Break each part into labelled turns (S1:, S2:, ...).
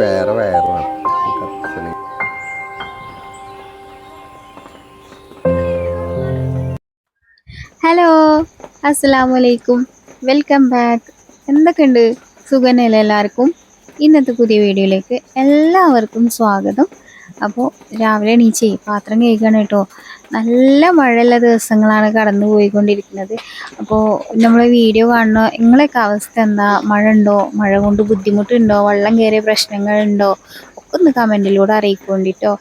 S1: വേറെ കത്തണി
S2: ഹലോ അസ്സലാമു അലൈക്കും വെൽക്കം ബാക്ക്. എന്തൊക്കെയുണ്ട്? സുഖനല്ലേ എല്ലാവർക്കും? ഇന്നത്തെ പുതിയ വീഡിയോയിലേക്ക് എല്ലാവർക്കും സ്വാഗതം. അപ്പോൾ രാവിലെ എണീച്ചേ പാത്രം കഴിക്കണം കേട്ടോ. നല്ല മഴയുള്ള ദിവസങ്ങളാണ് കടന്നു പോയിക്കൊണ്ടിരിക്കുന്നത്. അപ്പോൾ നമ്മൾ വീഡിയോ കാണുന്ന നിങ്ങളെയൊക്കെ അവസ്ഥ എന്താ? മഴ ഉണ്ടോ? മഴ കൊണ്ട് ബുദ്ധിമുട്ടുണ്ടോ? വെള്ളം കയറിയ പ്രശ്നങ്ങളുണ്ടോ ഒക്കെ ഒന്ന് കമന്റിലൂടെ അറിയിക്കൊണ്ടിട്ടോ.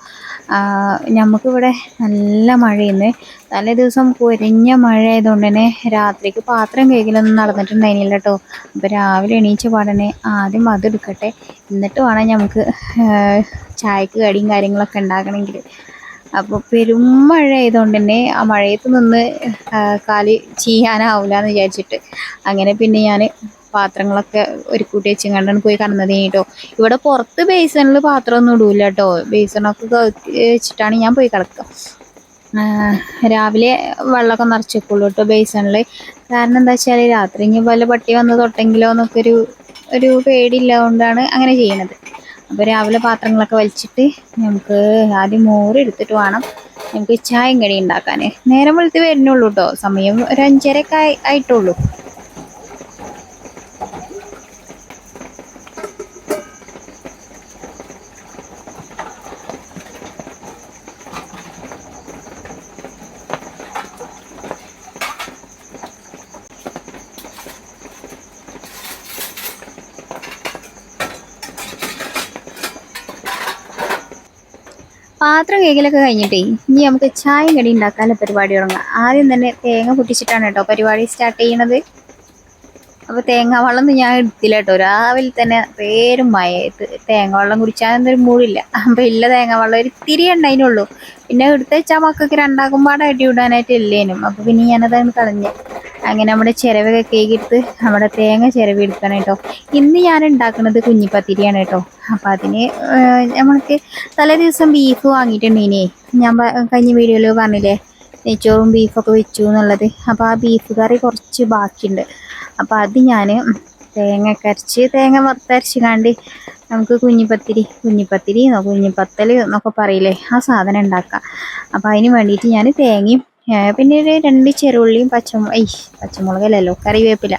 S2: നമുക്കിവിടെ നല്ല മഴയെന്ന് തലേ ദിവസം പൊരിഞ്ഞ മഴ ആയതുകൊണ്ട് തന്നെ രാത്രിക്ക് പാത്രം കഴുകലൊന്നും നടന്നിട്ടുണ്ടായിരുന്നില്ല കേട്ടോ അപ്പോൾ രാവിലെ എണീച്ച പാടനെ ആദ്യം അതെടുക്കട്ടെ എന്നിട്ട് വേണം നമുക്ക് ചായക്ക് കടിയും കാര്യങ്ങളൊക്കെ ഉണ്ടാക്കണമെങ്കിൽ അപ്പോൾ പെരും മഴ ആയതുകൊണ്ട് തന്നെ ആ മഴയത്ത് നിന്ന് കാലി ചെയ്യാനാവില്ല എന്ന് വിചാരിച്ചിട്ട്. അങ്ങനെ പിന്നെ ഞാൻ പാത്രങ്ങളൊക്കെ ഒരു കൂട്ടി വെച്ചും കണ്ടാണ് പോയി കടന്നത് കേട്ടോ ഇവിടെ പുറത്ത് ബേസണിൽ പാത്രമൊന്നും ഇടൂല കേട്ടോ ബേസണൊക്കെ വെച്ചിട്ടാണ് ഞാൻ പോയി കിടക്കുക രാവിലെ വെള്ളമൊക്കെ നിറച്ചേക്കുള്ളൂ കേട്ടോ ബേസണിൽ കാരണം എന്താ വെച്ചാൽ രാത്രി ഇനി വല്ല പട്ടി വന്ന് തൊട്ടെങ്കിലോ എന്നൊക്കെ ഒരു ഒരു പേടിയില്ലാതുകൊണ്ടാണ് അങ്ങനെ ചെയ്യണത്. അപ്പോൾ രാവിലെ പാത്രങ്ങളൊക്കെ വലിച്ചിട്ട് നമുക്ക് ആദ്യം മോര് എടുത്തിട്ട് വേണം നമുക്ക് ചായയും കടി ഉണ്ടാക്കാൻ നേരം വെളുത്ത് വരുന്നുള്ളൂ കേട്ടോ സമയം ഒരു അഞ്ചരയൊക്കെ ആയി ആയിട്ടുള്ളൂ. കേക്കിലൊക്കെ കഴിഞ്ഞിട്ടേ ഇനി നമുക്ക് ചായയും കടി ഉണ്ടാക്കാനുള്ള പരിപാടി തുടങ്ങാം. ആദ്യം തന്നെ തേങ്ങ പൊട്ടിച്ചിട്ടാണ് കേട്ടോ പരിപാടി സ്റ്റാർട്ട് ചെയ്യണത്. അപ്പോൾ തേങ്ങ വെള്ളം ഒന്നും ഞാൻ എടുത്തില്ല കേട്ടോ. രാവിലെ തന്നെ പേരും മയത്ത് തേങ്ങ വെള്ളം കുടിച്ചാൽ എന്തൊരു മൂടില്ല. അപ്പോൾ ഇല്ല തേങ്ങ വെള്ളം ഒരു തിരി ഉണ്ടായിരുന്നുള്ളൂ പിന്നെ എടുത്ത് വെച്ചാൽ മക്കൾക്ക് രണ്ടാക്കും അടി വിടാനായിട്ട് ഇല്ലേനും. അപ്പോൾ പിന്നെ ഞാനതങ്ങ് കളഞ്ഞ്. അങ്ങനെ നമ്മുടെ ചിരവൊക്കെ കേക്കിയെടുത്ത് നമ്മുടെ തേങ്ങ ചിരവി എടുക്കണം കേട്ടോ. ഇന്ന് ഞാൻ ഉണ്ടാക്കുന്നത് കുഞ്ഞിപ്പത്തിരിയാണ് കേട്ടോ. അപ്പോൾ അതിന് നമ്മൾക്ക് തലേ ദിവസം ബീഫ് വാങ്ങിയിട്ടുണ്ടേനെ. ഞാൻ കഴിഞ്ഞ വീഡിയോയിൽ പറഞ്ഞില്ലേ നെയ്ച്ചോറും ബീഫൊക്കെ വെച്ചു എന്നുള്ളത്. അപ്പോൾ ആ ബീഫ് കറി കുറച്ച് ബാക്കിയുണ്ട്. അപ്പോൾ അത് ഞാൻ തേങ്ങ കരച്ച് തേങ്ങ വറുത്തരച്ച് കണ്ട് നമുക്ക് കുഞ്ഞിപ്പത്തിരി കുഞ്ഞിപ്പത്തിരി കുഞ്ഞിപ്പത്തൽ എന്നൊക്കെ പറയില്ലേ ആ സാധനം ഉണ്ടാക്കാം. അപ്പോൾ അതിന് വേണ്ടിയിട്ട് ഞാൻ തേങ്ങയും പിന്നെ ഒരു രണ്ട് ചെറുള്ളിയും പച്ചമു ഐ പച്ചമുളകല്ലല്ലോ കറിവേപ്പില.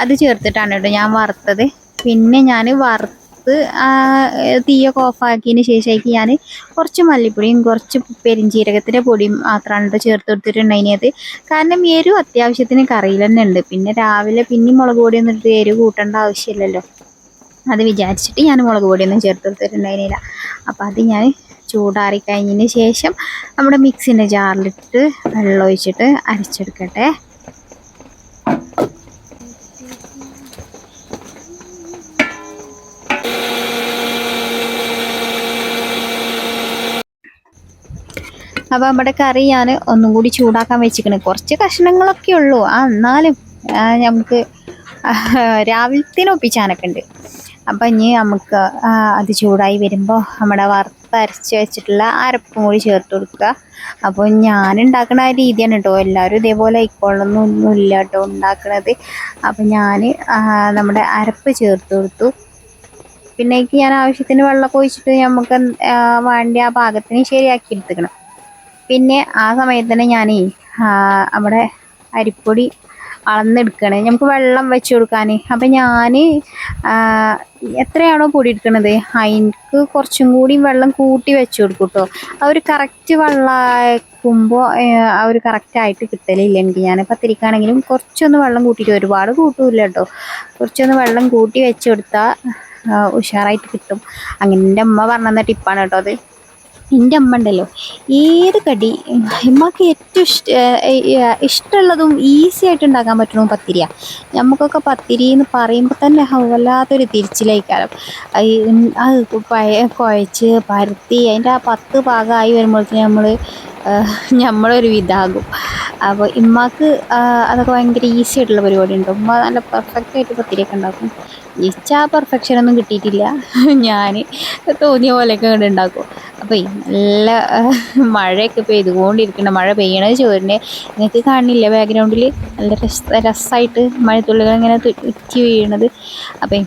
S2: അത് ചേർത്തിട്ടാണ് കേട്ടോ ഞാൻ വറുത്തത്. പിന്നെ ഞാൻ വറുത്ത് ആ, തീയൊക്കെ ഓഫാക്കിയതിന് ശേഷമായിട്ട് ഞാൻ കുറച്ച് മല്ലിപ്പൊടിയും കുറച്ച് പെരിഞ്ചീരകത്തിന്റെ പൊടിയും മാത്രമാണ് കേട്ടോ ചേർത്ത് കൊടുത്തിട്ടുണ്ടായിരുന്നത്. കാരണം എരു അത്യാവശ്യത്തിന് കറിയിൽ തന്നെ ഉണ്ട്. പിന്നെ രാവിലെ പിന്നെയും മുളക് പൊടി ഒന്നിട്ട് എരു കൂട്ടേണ്ട ആവശ്യമില്ലല്ലോ. അത് വിചാരിച്ചിട്ട് ഞാൻ മുളക് പൊടിയൊന്നും ചേർത്ത് കൊടുത്തിട്ടുണ്ടായിരുന്നില്ല. അപ്പോൾ അത് ഞാൻ ചൂടാറി കഴിഞ്ഞതിന് ശേഷം നമ്മുടെ മിക്സിന്റെ ജാറിലിട്ട് വെള്ളം ഒഴിച്ചിട്ട് അരച്ചെടുക്കട്ടെ. അപ്പോൾ നമ്മുടെ കറി ഞാൻ ഒന്നും കൂടി ചൂടാക്കാൻ വെച്ചിരിക്കണേ. കുറച്ച് കഷ്ണങ്ങളൊക്കെ ഉള്ളൂ. ആ എന്നാലും നമുക്ക് രാവിലത്തേന് ഒപ്പിച്ചാനൊക്കെ ഉണ്ട്. അപ്പം ഇനി നമുക്ക് അത് ചൂടായി വരുമ്പോൾ നമ്മുടെ വറുത്തരച്ച് വെച്ചിട്ടുള്ള അരപ്പും കൂടി ചേർത്ത് കൊടുക്കുക. അപ്പോൾ ഞാൻ ഉണ്ടാക്കുന്ന ആ രീതിയാണ് കേട്ടോ എല്ലാവരും ഇതേപോലെ ആയിക്കോളൊന്നും ഇല്ല കേട്ടോ ഉണ്ടാക്കുന്നത് അപ്പം ഞാൻ നമ്മുടെ അരപ്പ് ചേർത്ത് കൊടുത്തു. പിന്നെ എനിക്ക് ഞാൻ ആവശ്യത്തിന് വെള്ളമൊക്കെ ഒഴിച്ചിട്ട് നമുക്ക് വേണ്ട ആ പാകത്തിന് ശരിയാക്കി എടുത്തുക്കണം. പിന്നെ ആ സമയത്ത് തന്നെ ഞാൻ അവിടെ അരിപ്പൊടി അളന്നെടുക്കണേ. നമുക്ക് വെള്ളം വെച്ച് കൊടുക്കാൻ അപ്പം ഞാൻ എത്രയാണോ പൊടി എടുക്കണത്? അതിനക്ക് കുറച്ചും കൂടി വെള്ളം കൂട്ടി വെച്ച് കൊടുക്കും കേട്ടോ ആ ഒരു കറക്റ്റ് വെള്ളമാക്കുമ്പോൾ ആ ഒരു കറക്റ്റായിട്ട് കിട്ടലില്ല എനിക്ക്. ഞാൻ പത്തിരിക്കാണെങ്കിലും കുറച്ചൊന്ന് വെള്ളം കൂട്ടിയിട്ട് ഒരുപാട് കൂട്ടൂല കേട്ടോ കുറച്ചൊന്ന് വെള്ളം കൂട്ടി വെച്ച് കൊടുത്താൽ ഉഷാറായിട്ട് കിട്ടും. അങ്ങനെ എന്റെ അമ്മ പറഞ്ഞ ടിപ്പാണ് കേട്ടോ അത്. എന്റെ അമ്മ ഉണ്ടല്ലോ. ഏത് കടി? അമ്മയ്ക്ക് ഏറ്റവും ഇഷ്ട ഇഷ്ടമുള്ളതും ഈസി ആയിട്ട് ഉണ്ടാക്കാൻ പറ്റണതും പത്തിരി നമുക്കൊക്കെ പത്തിരി എന്ന് പറയുമ്പോൾ തന്നെ വല്ലാത്തൊരു തിരിച്ചിലേക്കാരം. അത് പയ കുഴച്ച് പരത്തി അതിന്റെ ആ പത്ത് പാകമായി വരുമ്പോഴത്തേക്കും നമ്മൾ നമ്മളൊരു ഇതാകും. അപ്പോൾ ഇമ്മാക്ക് അതൊക്കെ ഭയങ്കര ഈസി ആയിട്ടുള്ള പരിപാടി ഉണ്ട് ഉമ്മ നല്ല പെർഫെക്റ്റ് ആയിട്ട് പത്തിരിയൊക്കെ ഉണ്ടാക്കും. പെർഫെക്ഷൻ ഒന്നും കിട്ടിയിട്ടില്ല. ഞാൻ തോന്നിയ പോലെയൊക്കെ ഇങ്ങോട്ട് ഉണ്ടാക്കും. അപ്പോൾ നല്ല മഴയൊക്കെ പെയ്തുകൊണ്ടിരിക്കുന്ന മഴ പെയ്യണത് ചോറിനെ നിങ്ങൾക്ക് കാണില്ല ബാക്ക്ഗ്രൗണ്ടിൽ നല്ല രസ രസമായിട്ട് മഴത്തുള്ളികൾ ഇങ്ങനെ ഉറ്റി വീഴണത്. അപ്പം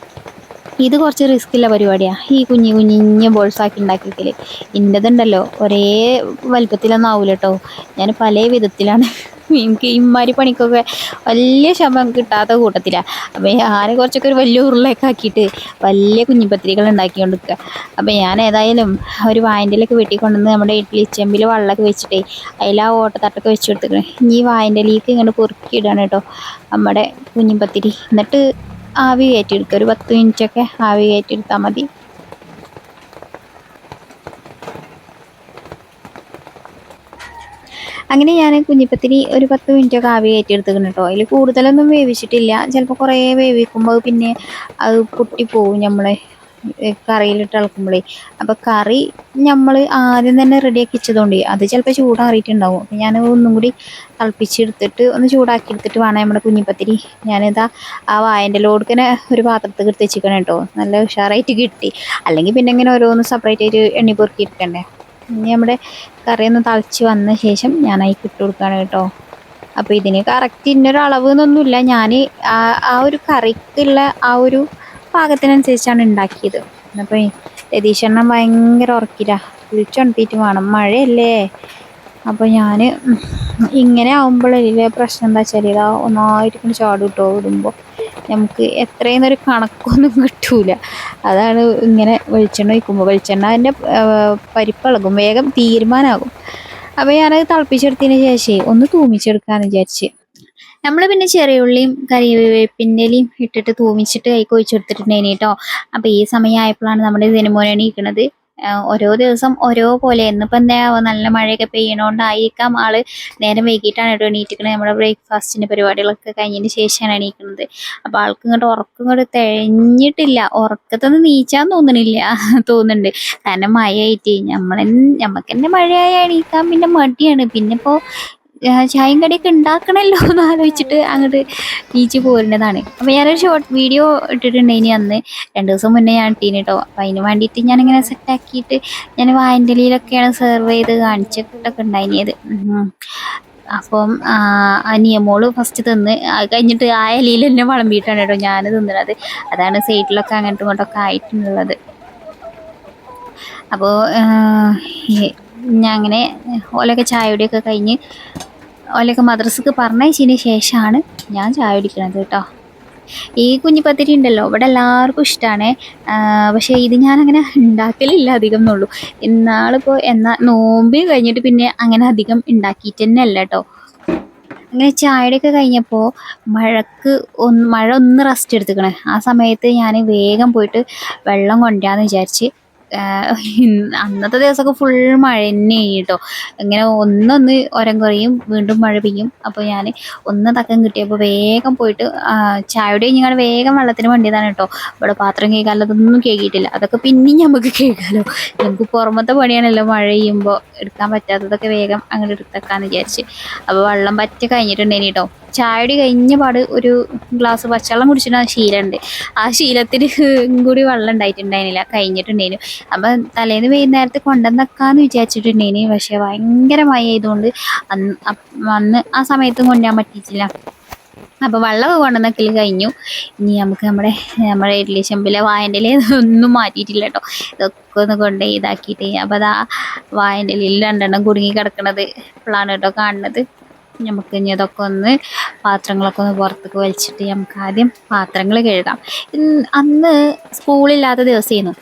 S2: ഇത് കുറച്ച് റിസ്ക് ഉള്ള പരിപാടിയാണ് ഈ കുഞ്ഞു കുഞ്ഞിഞ്ഞ ബോൾസ് ആക്കി ഉണ്ടാക്കിക്കൽ ഇന്റെതുണ്ടല്ലോ. ഒരേ വലുപ്പത്തിലൊന്നും ആവില്ല കേട്ടോ ഞാൻ പല വിധത്തിലാണ് എനിക്ക് ഇമ്മാരി പണിക്കൊക്കെ വലിയ ശമം കിട്ടാത്ത കൂട്ടത്തിലാണ് അപ്പം ഞാൻ കുറച്ചൊക്കെ ഒരു വലിയ ഉരുളയൊക്കെ ആക്കിയിട്ട് വലിയ കുഞ്ഞിപ്പത്തിരികൾ ഉണ്ടാക്കിക്കൊണ്ട് നിൽക്കുക അപ്പം ഞാൻ ഏതായാലും ഒരു വായന്റെലൊക്കെ വെട്ടി കൊണ്ടുവന്ന് നമ്മുടെ ഇഡ്ഡലി ചെമ്പിൽ വെള്ളമൊക്കെ വെച്ചിട്ടേ അതിൽ ആ ഓട്ടത്തട്ടൊക്കെ വെച്ച് കൊടുത്തിട്ട് ഈ വായന്റെ ഇങ്ങനെ ഇങ്ങോട്ട് പൊറുക്കിയിടാണ് കേട്ടോ. നമ്മുടെ കുഞ്ഞിപ്പത്തിരി. എന്നിട്ട് ആവി കയറ്റിയെടുക്കുക ഒരു പത്ത് മിനിറ്റൊക്കെ ആവി കയറ്റിയെടുത്താൽ മതി. അങ്ങനെ ഞാൻ കുഞ്ഞിപ്പത്തിരി ഒരു പത്ത് മിനിറ്റൊക്കെ ആവി കയറ്റിയെടുത്തിട്ടുണ്ട് കേട്ടോ. അതിൽ കൂടുതലൊന്നും വേവിച്ചിട്ടില്ല. ചിലപ്പോൾ കുറേ വേവിക്കുമ്പോൾ പിന്നെ അത് പൊട്ടിപ്പോവും നമ്മളെ. കറിയിലിട്ട് ഇളക്കുമ്പോഴേ അപ്പോൾ കറി നമ്മൾ ആദ്യം തന്നെ റെഡിയാക്കി വെച്ചതുകൊണ്ട് അത് ചിലപ്പോൾ ചൂടാറിയിട്ടുണ്ടാവും. അപ്പോൾ ഞാൻ ഒന്നും കൂടി തിളപ്പിച്ചെടുത്തിട്ട് ഒന്ന് ചൂടാക്കി എടുത്തിട്ട് വേണം നമ്മുടെ കുഞ്ഞിപ്പത്തിരി. ഞാനിതാ ആ വായന്റെ ലോടുക്കനെ ഒരു പാത്രത്തിൽ എടുത്ത് വെച്ചിരിക്കണം കേട്ടോ നല്ല ഉഷാറായിട്ട് കിട്ടി. അല്ലെങ്കിൽ പിന്നെ ഇങ്ങനെ ഓരോന്ന് സെപ്പറേറ്റ് ആയിട്ട് എണ്ണി പൊറുക്കി എടുക്കണ്ടേ ഇനി നമ്മുടെ കറി ഒന്ന് തളിച്ച് വന്ന ശേഷം ഞാൻ അതിൽ ഇട്ട് കൊടുക്കുകയാണ് കേട്ടോ അപ്പോൾ ഇതിന് കറക്റ്റ് ഇന്നൊരു അളവ് എന്നൊന്നുമില്ല ഞാൻ ആ ഒരു കറിക്കുള്ള ആ ഒരു പാകത്തിനനുസരിച്ചാണ് ഉണ്ടാക്കിയത്. അപ്പോൾ രതീശെണ്ണം ഭയങ്കര ഉറക്കില്ല വിളിച്ചുണർത്തിയിട്ട് വേണം. മഴയല്ലേ? അപ്പോൾ ഞാൻ ഇങ്ങനെ ആകുമ്പോഴല്ലേ പ്രശ്നം എന്താ വെച്ചാൽ ഇതാ ഒന്നായിട്ട് കിട്ടുമോ ചാടും നമുക്ക് ഇടുമ്പോൾ നമുക്ക് എത്രയെന്നൊരു കണക്കൊന്നും കിട്ടൂല. അതാണ് ഇങ്ങനെ വെളിച്ചെണ്ണ ഒഴിക്കുമ്പോൾ വെളിച്ചെണ്ണ അതിന്റെ പരിപ്പിളകും. വേഗം തീരുമാനമാകും അപ്പോൾ ഞാനത് തിളപ്പിച്ചെടുത്തതിന് ശേഷം ഒന്ന് തൂമിച്ചെടുക്കാമെന്ന് വിചാരിച്ച്. നമ്മൾ പിന്നെ ചെറിയ ഉള്ളിയും കറിവേപ്പിന്റെ ഇലയും ഇട്ടിട്ട് തൂമിച്ചിട്ട് കൈക്ക് ഒഴിച്ചെടുത്തിട്ടുണ്ടായിന് കേട്ടോ അപ്പോൾ ഈ സമയമായപ്പോഴാണ് നമ്മുടെ സിനിമോനെ ഇരിക്കുന്നത് ഓരോ ദിവസം ഓരോ പോലെ. ഇന്നിപ്പോൾ എന്താ നല്ല മഴയൊക്കെ പെയ്യണോണ്ടായിരിക്കാം ആൾ നേരം വൈകിട്ടാണ് കേട്ടോ എണീറ്റിക്കണത് നമ്മുടെ ബ്രേക്ക്ഫാസ്റ്റിന്റെ പരിപാടികളൊക്കെ കഴിഞ്ഞതിന് ശേഷമാണ് എണീക്കുന്നത് അപ്പോൾ ആൾക്ക് ഇങ്ങോട്ട് ഉറക്കം ഇങ്ങോട്ട് തെഴഞ്ഞിട്ടില്ല ഉറക്കത്തൊന്നും നീച്ചാൻ തോന്നണില്ല തോന്നുന്നുണ്ട്. കാരണം മഴയായിട്ട്. നമ്മൾ നമുക്ക് തന്നെ എണീക്കാൻ പിന്നെ മടിയാണ്. പിന്നെ ഇപ്പോൾ ചായയും കടിയൊക്കെ ഉണ്ടാക്കണമല്ലോ എന്ന് ആലോചിച്ചിട്ട് അങ്ങോട്ട് നീച്ച് പോരുന്നതാണ്. അപ്പോൾ ഞാനൊരു ഷോർട്ട് വീഡിയോ ഇട്ടിട്ടുണ്ടായിനി അന്ന്. രണ്ട് ദിവസം മുന്നേ ഞാൻ ഇട്ടീന് കേട്ടോ അപ്പോൾ അതിന് വേണ്ടിയിട്ട് ഞാനിങ്ങനെ സെറ്റാക്കിയിട്ട് ഞാൻ വായന്റെ ഇലയിലൊക്കെയാണ് സെർവ് ചെയ്ത് കാണിച്ചിട്ടൊക്കെ ഉണ്ടായിനിയത്. അപ്പം അനിയമോൾ ഫസ്റ്റ് തിന്ന് അത് കഴിഞ്ഞിട്ട് ആ ഇലയിൽ തന്നെ വളമ്പിയിട്ടാണ് കേട്ടോ ഞാൻ തിന്നുന്നത് അതാണ് സൈഡിലൊക്കെ അങ്ങോട്ടും ഇങ്ങോട്ടൊക്കെ ആയിട്ടുള്ളത്. അപ്പോൾ ഞാൻ അങ്ങനെ ഓലൊക്കെ ചായ കുടിയൊക്കെ കഴിഞ്ഞ് ഓലൊക്കെ മദ്രസക്ക് പറഞ്ഞയച്ചതിന് ശേഷമാണ് ഞാൻ ചായ കുടിക്കണത് കേട്ടോ. ഈ കുഞ്ഞിപ്പത്തിരി ഉണ്ടല്ലോ ഇവിടെ എല്ലാവർക്കും ഇഷ്ടമാണ് പക്ഷേ ഇത് ഞാനങ്ങനെ ഉണ്ടാക്കലില്ല അധികം എന്നുള്ളൂ. എന്നാളിപ്പോൾ എന്നാ നോമ്പ് കഴിഞ്ഞിട്ട് പിന്നെ അങ്ങനെ അധികം ഉണ്ടാക്കിയിട്ട് തന്നെ അല്ല കേട്ടോ. അങ്ങനെ ചായയുടെയൊക്കെ കഴിഞ്ഞപ്പോൾ മഴക്ക് ഒന്ന് മഴ ഒന്ന് റെസ്റ്റ് എടുത്തുക്കണേ. ആ സമയത്ത് ഞാൻ വേഗം പോയിട്ട് വെള്ളം കൊണ്ടുവരാമെന്ന് വിചാരിച്ച് അന്നത്തെ ദിവസമൊക്കെ ഫുൾ മഴ തന്നെ കേട്ടോ ഇങ്ങനെ ഒന്നൊന്ന് ഒരം കുറയും വീണ്ടും മഴ പെയ്യും. അപ്പോൾ ഞാൻ ഒന്ന് തക്കം കിട്ടിയപ്പോൾ വേഗം പോയിട്ട് ചായയുടെ ഞങ്ങൾ വേഗം വെള്ളത്തിന് വേണ്ടിയതാണ് കേട്ടോ ഇവിടെ പാത്രം കേൾക്കാമല്ലോ അതൊന്നും കേൾക്കിയിട്ടില്ല. അതൊക്കെ പിന്നെയും നമുക്ക് കേൾക്കാമല്ലോ നമുക്ക് പുറമത്തെ പണിയാണല്ലോ മഴ ചെയ്യുമ്പോൾ എടുക്കാൻ പറ്റാത്തതൊക്കെ വേഗം അങ്ങോട്ട് എടുത്തേക്കാന്ന് വിചാരിച്ച്. അപ്പോൾ വെള്ളം പറ്റി കഴിഞ്ഞിട്ടുണ്ടേനി കേട്ടോ ചായടി കഴിഞ്ഞ പാട് ഒരു ഗ്ലാസ് പച്ചവെള്ളം കുടിച്ചിട്ട് ശീലമുണ്ട്. ആ ശീലത്തിൽ കൂടി വെള്ളം ഉണ്ടായിട്ടുണ്ടായിരുന്നില്ല. കഴിഞ്ഞിട്ടുണ്ടേനു അപ്പം തലേന്ന് വൈകുന്നേരത്ത് കൊണ്ടുവന്നേക്കാന്ന് വിചാരിച്ചിട്ടുണ്ടേനു പക്ഷെ ഭയങ്കര മഴ ആയതുകൊണ്ട് അന്ന് അന്ന് ആ സമയത്തും കൊണ്ടുവരാൻ പറ്റിയിട്ടില്ല. അപ്പോൾ വെള്ളമൊക്കെ കൊണ്ടുവന്നക്കൽ കഴിഞ്ഞു. ഇനി നമുക്ക് നമ്മുടെ നമ്മുടെ ഇഡ്ഡലി ചെമ്പിലെ വായന്റെ ഒന്നും മാറ്റിയിട്ടില്ല കേട്ടോ. ഇതൊക്കെ ഒന്ന് കൊണ്ട് ഇതാക്കിയിട്ട്. അപ്പോൾ അതാ വായന്റെ രണ്ടെണ്ണം കുടുങ്ങി കിടക്കണത് ഇപ്പോഴാണ് കേട്ടോ കാണുന്നത്. നമുക്ക് ഇനി അതൊക്കെ ഒന്ന് പാത്രങ്ങളൊക്കെ ഒന്ന് പുറത്തേക്ക് വലിച്ചിട്ട് നമുക്ക് ആദ്യം പാത്രങ്ങൾ കഴുകാം. അന്ന് സ്കൂളില്ലാത്ത ദിവസമായിരുന്നു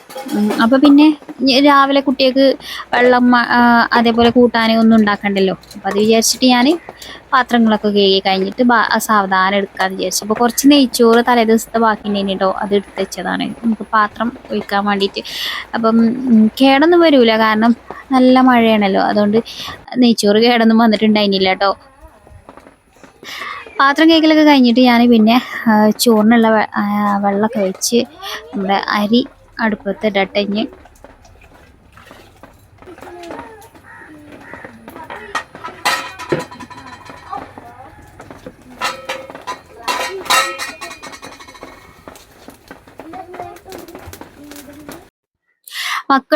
S2: അപ്പോൾ പിന്നെ രാവിലെ കുട്ടികൾക്ക് വെള്ളം അതേപോലെ കൂട്ടാൻ ഒന്നും ഉണ്ടാക്കണ്ടല്ലോ. അപ്പോൾ അത് വിചാരിച്ചിട്ട് ഞാൻ പാത്രങ്ങളൊക്കെ കഴുകി കഴിഞ്ഞിട്ട് സാവധാനം എടുക്കാമെന്ന് വിചാരിച്ചു. അപ്പോൾ കുറച്ച് നെയ്ച്ചോറ് തലേ ദിവസത്തെ ബാക്കി കേട്ടോ അത് എടുത്ത് വെച്ചതാണ്. നമുക്ക് പാത്രം ഒഴിക്കാൻ വേണ്ടിയിട്ട്. അപ്പം കേടൊന്നും വരില്ല കാരണം നല്ല മഴയാണല്ലോ. അതുകൊണ്ട് നെയ്ച്ചോറ് കേടൊന്നും വന്നിട്ടുണ്ടായിരുന്നില്ല കേട്ടോ പാത്രം കേക്കലൊക്കെ കഴിഞ്ഞിട്ട് ഞാൻ പിന്നെ ചോറിനുള്ള വെള്ളമൊക്കെ വെച്ച് നമ്മുടെ അരി അടുപ്പത്ത് ഇടട്ടഞ്ഞ്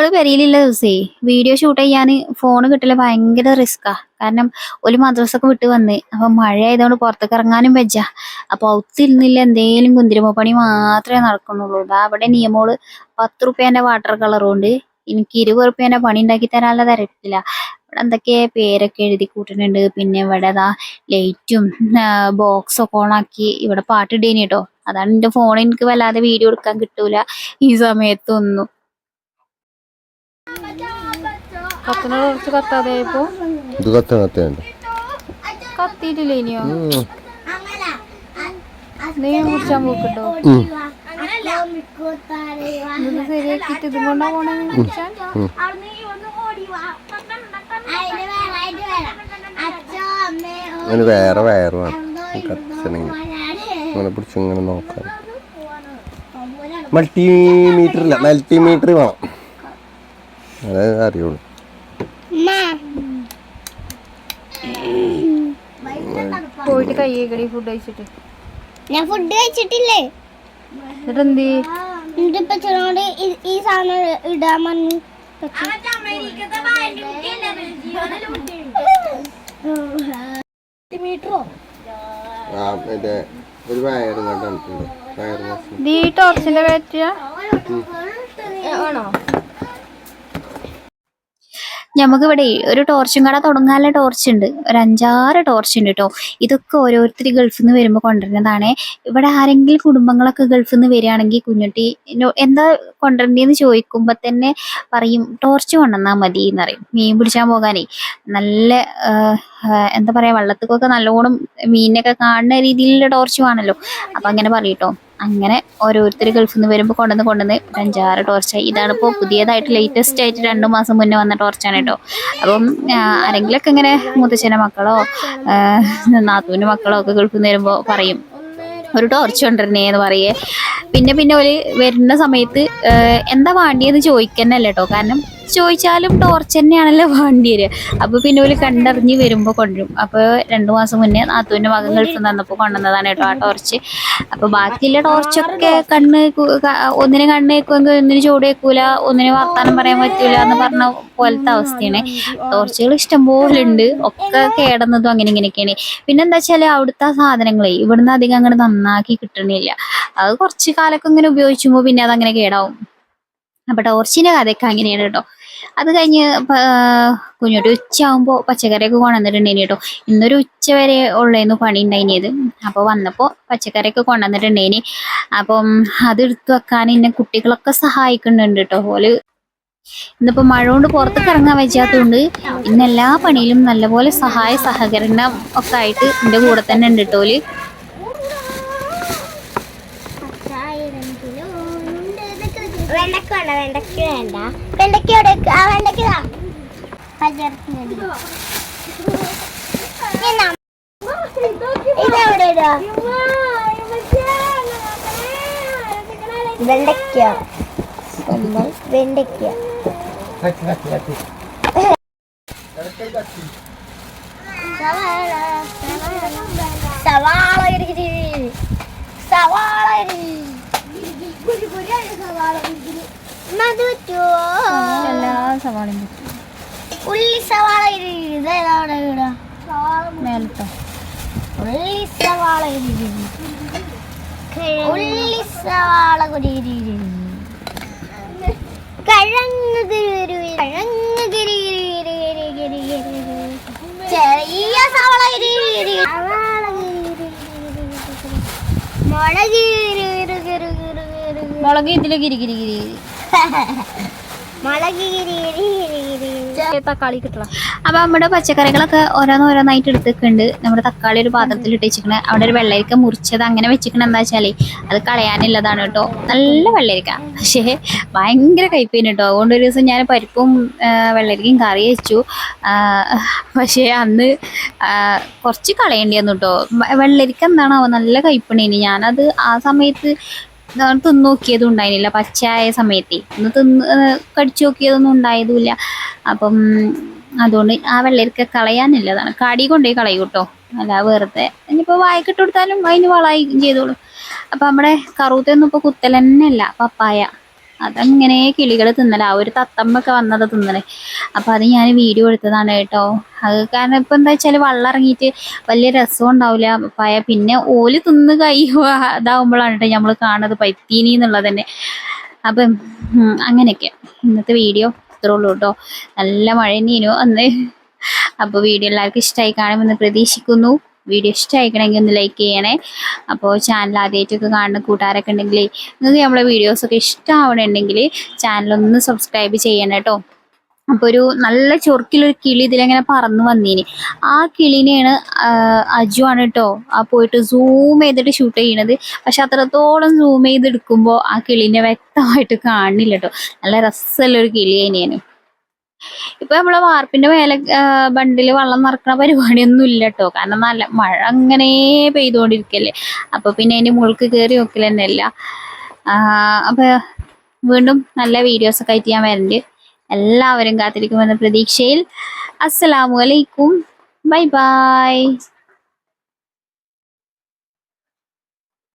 S2: മക്കൾ പെരയിലുള്ള ദിവസേ. വീഡിയോ ഷൂട്ട് ചെയ്യാൻ ഫോൺ കിട്ടൽ ഭയങ്കര റിസ്ക്കാ കാരണം ഒരു മദ്രസൊക്കെ വിട്ട് വന്ന് അപ്പൊ മഴ ആയതുകൊണ്ട് പുറത്തേക്ക് ഇറങ്ങാനും വെച്ച അപ്പൊ ഒത്തിരുന്നില്ല എന്തേലും കുന്തിരിമ പണി മാത്രമേ നടക്കുന്നുള്ളൂ. ഇതാ അവിടെ നിയമോൾ പത്ത് റുപ്യേന്റെ വാട്ടർ കളറും ഉണ്ട്. എനിക്ക് ഇരുപത് റുപ്യേന്റെ പണി ഉണ്ടാക്കി തരാനുള്ള തരത്തില്ല ഇവിടെ എന്തൊക്കെ പേരൊക്കെ എഴുതി കൂട്ടുന്നുണ്ട് പിന്നെ ഇവിടെ ദാ ലൈറ്റും ബോക്സ് ഒക്കെ ഓണാക്കി ഇവിടെ പാട്ട് ഇടേനി കേട്ടോ. അതാണ് എന്റെ ഫോൺ എനിക്ക് വല്ലാതെ വീഡിയോ എടുക്കാൻ കിട്ടൂല ഈ സമയത്തൊന്നും. കത്തിനെ കുറച്ച് കത്താതെ ഇപ്പോ.
S1: ഇത് കത്ത കത്തുണ്ട്
S2: കത്തിയിട്ടില്ല ഇനിയോ നീ കുടിച്ചാൻ പോക്കിട്ടോ ഇത് ശരിയാക്കിട്ട് ഇതും കൊണ്ടാ പോണേ കുടിച്ചാൻ.
S1: അതിന് വേറെ വയറ് വേണം. കത്തണെങ്കിൽ അങ്ങനെ പിടിച്ച് ഇങ്ങനെ നോക്കാം. മൾട്ടിമീറ്റർ വേണം. അതേ അറിയുള്ളൂ.
S2: പോയിട്ട് കൈ കടി ഫുഡ് കഴിച്ചിട്ട്.
S3: ഞാൻ ഫുഡ് കഴിച്ചിട്ടില്ലേ?
S2: എന്നിട്ട് എന്ത്
S3: എന്നിട്ട് ഇപ്പച്ചനോട് ഈ- സാധനം ഇടാൻ പറഞ്ഞു മീറ്ററോ?
S1: ആ മറ്റേ ഒരു വയറ് കണ്ടിട്ടുണ്ട് വയറ് മാസം
S2: ഈ ടോർച്ചിന്റെ ബാറ്ററിയാ
S3: ആണോ
S2: നമുക്ക് ഇവിടെ ഒരു ടോർച്ചും കട തുടങ്ങാനുള്ള ടോർച്ച് ഉണ്ട്. ഒരു അഞ്ചാറ് ടോർച്ച് ഉണ്ട് കേട്ടോ ഇതൊക്കെ ഓരോരുത്തർ ഗൾഫിൽ നിന്ന് വരുമ്പോൾ കൊണ്ടുവരുന്നതാണ്. ഇവിടെ ആരെങ്കിലും കുടുംബങ്ങളൊക്കെ ഗൾഫിൽ നിന്ന് വരികയാണെങ്കിൽ കുഞ്ഞുട്ടി എന്താ കൊണ്ടുവരേണ്ടതെന്ന് ചോദിക്കുമ്പോൾ തന്നെ പറയും ടോർച്ച് കൊണ്ടുവന്നാൽ മതി എന്ന് പറയും. മീൻ പിടിച്ചാൻ പോകാനേ. നല്ല എന്താ പറയാ വള്ളത്തിക്കൊക്കെ നല്ലോണം മീനിനൊക്കെ കാണുന്ന രീതിയിലുള്ള ടോർച്ച് വേണമല്ലോ അപ്പൊ അങ്ങനെ പറയൂട്ടോ അങ്ങനെ ഓരോരുത്തർ ഗൾഫിൽ നിന്ന് വരുമ്പോൾ കൊണ്ടുവന്ന് കൊണ്ടുവന്ന് അഞ്ചാറ് ടോർച്ചായി ഇതാണ് ഇപ്പോൾ പുതിയതായിട്ട് ലേറ്റസ്റ്റ് ആയിട്ട് രണ്ടു മാസം മുന്നേ വന്ന ടോർച്ചാണ് കേട്ടോ അപ്പം ആരെങ്കിലൊക്കെ ഇങ്ങനെ മുത്തച്ഛന്റെ മക്കളോ നാത്തുവിന്റെ മക്കളോ ഒക്കെ ഗൾഫിൽ നിന്ന് വരുമ്പോൾ പറയും. ഒരു ടോർച്ച് കൊണ്ടുവരണേ എന്ന് പറയേ. പിന്നെ പിന്നെ ഒരു വരുന്ന സമയത്ത് എന്താ വേണ്ടിയെന്ന് ചോദിക്കുന്നല്ലേ കേട്ടോ കാരണം ചോദിച്ചാലും ടോർച്ച് തന്നെയാണല്ലോ വേണ്ടി വരിക അപ്പൊ പിന്നെ ഒരു കണ്ടറിഞ്ഞ് വരുമ്പോ കൊണ്ടുവരും. അപ്പൊ രണ്ടു മാസം മുന്നേ നാത്തുവിന്റെ മകൻ ഗൾഫിൽ വന്നപ്പോ കൊണ്ടുവന്നതാണ് കേട്ടോ ആ ടോർച്ച് അപ്പൊ ബാക്കിയുള്ള ടോർച്ചൊക്കെ കണ്ണ് ഒന്നിനെ കണ്ണ് വെക്കുമെങ്കിൽ ഒന്നിന് ചൂട് വെക്കൂല ഒന്നിന് വർത്താനം പറയാൻ പറ്റൂല എന്ന് പറഞ്ഞ പോലത്തെ അവസ്ഥയാണ്. ടോർച്ചുകൾ ഇഷ്ടംപോലെ ഉണ്ട്. ഒക്കെ കേടുന്നതും അങ്ങനെ ഇങ്ങനെയൊക്കെയാണ്. പിന്നെ എന്താ വെച്ചാൽ അവിടുത്തെ സാധനങ്ങളെ ഇവിടുന്ന് അധികം അങ്ങോട്ട് നന്നാക്കി കിട്ടണില്ല. അത് കുറച്ച് കാലൊക്കെ ഇങ്ങനെ ഉപയോഗിച്ചുമ്പോ പിന്നെ അതങ്ങനെ കേടാവും. അപ്പൊ ടോർച്ചിന്റെ കഥയൊക്കെ അങ്ങനെയാണ് കേട്ടോ. അത് കഴിഞ്ഞ് കുഞ്ഞോട്ട് ഉച്ചയാകുമ്പോൾ പച്ചക്കറിയൊക്കെ കൊണ്ടുവന്നിട്ടുണ്ടായിനി കേട്ടോ ഇന്നൊരു ഉച്ച വരെ ഉള്ളതെന്ന് പണി ഉണ്ടായിനിയത്. അപ്പോൾ വന്നപ്പോൾ പച്ചക്കറിയൊക്കെ കൊണ്ടുവന്നിട്ടുണ്ടേനി അപ്പം അത് എടുത്തു വെക്കാൻ എന്നെ കുട്ടികളൊക്കെ സഹായിക്കുന്നുണ്ട് കേട്ടോ. ഓൽ ഇന്നിപ്പോൾ മഴ കൊണ്ട് പുറത്തേക്ക് ഇറങ്ങാൻ വെച്ചാത്തതുകൊണ്ട് ഇന്ന് എല്ലാ പണിയിലും നല്ലപോലെ സഹായ സഹകരണം ഒക്കെ ആയിട്ട് എന്റെ കൂടെ തന്നെ ഉണ്ട് കേട്ടോ ഓൽ
S3: വെണ്ടക്ക വേണ്ട വെണ്ടക്ക വേണ്ട വെണ്ടക്ക എവിടെ? ആ വെണ്ടക്ക ഇതെവിടെ ഇടാ? വെണ്ടക്ക വെണ്ടക്ക സവാള. സവാള ഇരിക്കുത്. എന്നാ ഇത് പറ്റുവോ?
S2: എല്ലാ സവാളയും
S3: ഉള്ളി സവാള ഇതാണ് ഇത് ഏതാ അവിടെ ഇടാ?
S2: മേലട്ടോ
S3: ഉള്ളി സവാള. ഉള്ളി സവാള. കിഴങ്ങ് കിരി കിഴങ്ങ് കിരി. ചെറിയ സവാള കിരി. മുളക് കിരി കിരി കിരി.
S2: മുളക് ഗിരി തക്കാളി കിട്ടണം. അപ്പൊ നമ്മുടെ പച്ചക്കറികളൊക്കെ ഓരോന്നോരോന്നായിട്ട് എടുത്തിട്ടുണ്ട്. നമ്മുടെ തക്കാളി ഒരു പാത്രത്തിൽ ഇട്ട് വെച്ചിരിക്കണ അവിടെ ഒരു വെള്ളരിക്ക മുറിച്ചത് അങ്ങനെ വെച്ചിരിക്കണ എന്താ വെച്ചാൽ അത് കളയാനുള്ളതാണ് കേട്ടോ. നല്ല വെള്ളരിക്ക. പക്ഷേ ഭയങ്കര കയ്പേന് കേട്ടോ. അതുകൊണ്ട് ഒരു ദിവസം ഞാൻ പരിപ്പും വെള്ളരിക്കയും കറി വെച്ചു. പക്ഷേ അന്ന് കുറച്ച് കളയേണ്ടി വന്നു കേട്ടോ വെള്ളരിക്ക എന്താണാവോ നല്ല കയ്പണേനി ഞാനത് ആ സമയത്ത് തിന്നു നോക്കിയതും ഉണ്ടായിരുന്നില്ല. പച്ചയായ സമയത്തെ. ഒന്ന് തിന്ന് കടിച്ചു നോക്കിയതൊന്നും ഉണ്ടായതുമില്ല. അപ്പം അതുകൊണ്ട് ആ വെള്ളരിക്ക കളയാനില്ലതാണ്. കാടി കൊണ്ടുപോയി കളയും കേട്ടോ. അല്ല വെറുതെ. ഇനിയിപ്പോൾ വായിക്കിട്ട് കൊടുത്താലും അതിന് വളമായി ചെയ്തോളും. അപ്പം നമ്മുടെ കറുത്തൊന്നും ഇപ്പോൾ കുത്തൽ അല്ല. പപ്പായ. അതങ്ങനെ കിളികൾ തിന്നല. ആ ഒരു തത്തമ്മൊക്കെ വന്നത് തിന്നണേ അപ്പോൾ അത് ഞാൻ വീഡിയോ എടുത്തതാണ് കേട്ടോ. അത് കാരണം ഇപ്പം എന്താ വെച്ചാൽ വെള്ളം ഇറങ്ങിയിട്ട് വലിയ രസം ഉണ്ടാവില്ല പയ പിന്നെ ഓൽ തിന്ന് കൈ ഇതാവുമ്പോഴാണ് കേട്ടോ നമ്മൾ കാണുന്നത് പൈത്തീനി എന്നുള്ളത് തന്നെ. അപ്പം അങ്ങനെയൊക്കെ. ഇന്നത്തെ വീഡിയോ ഇത്രേ ഉള്ളൂ കേട്ടോ. നല്ല മഴ നീനു അന്ന്. അപ്പോൾ വീഡിയോ എല്ലാവർക്കും ഇഷ്ടമായി കാണുമെന്ന് പ്രതീക്ഷിക്കുന്നു. വീഡിയോ ഇഷ്ടമായിക്കണമെങ്കിൽ ഒന്ന് ലൈക്ക് ചെയ്യണേ. അപ്പോൾ ചാനൽ ആദ്യമായിട്ടൊക്കെ കാണുന്ന കൂട്ടുകാരൊക്കെ ഉണ്ടെങ്കിൽ നിങ്ങൾക്ക് നമ്മളെ വീഡിയോസൊക്കെ ഇഷ്ടമാവണമെങ്കിൽ ചാനലൊന്ന് സബ്സ്ക്രൈബ് ചെയ്യണം കേട്ടോ അപ്പോൾ ഒരു നല്ല ചൊറുക്കിലൊരു കിളി ഇതിലിങ്ങനെ പറന്ന് വന്നീന്. ആ കിളിനെയാണ് അജു ആണ് കേട്ടോ ആ പോയിട്ട് സൂം ചെയ്തിട്ട് ഷൂട്ട് ചെയ്യണത്. പക്ഷെ അത്രത്തോളം സൂം ചെയ്തെടുക്കുമ്പോൾ ആ കിളിനെ വ്യക്തമായിട്ട് കാണില്ല കേട്ടോ നല്ല രസമുള്ളൊരു കിളി തന്നെയാണ് ഇപ്പൊ നമ്മളെ വാർപ്പിന്റെ മേലെ ബണ്ടിൽ വെള്ളം നിറക്കണ പരിപാടിയൊന്നും ഇല്ല കേട്ടോ കാരണം നല്ല മഴ അങ്ങനെ പെയ്തുകൊണ്ടിരിക്കല്ലേ അപ്പൊ പിന്നെ അതിന്റെ മുകൾക്ക് കയറി നോക്കൽ തന്നെ അല്ല അപ്പൊ വീണ്ടും നല്ല വീഡിയോസ് ഒക്കെ ആയിട്ട് ഞാൻ വരുന്നുണ്ട് എല്ലാവരും കാത്തിരിക്കുമെന്ന പ്രതീക്ഷയിൽ. അസ്സലാമു അലൈക്കും. Bye bye.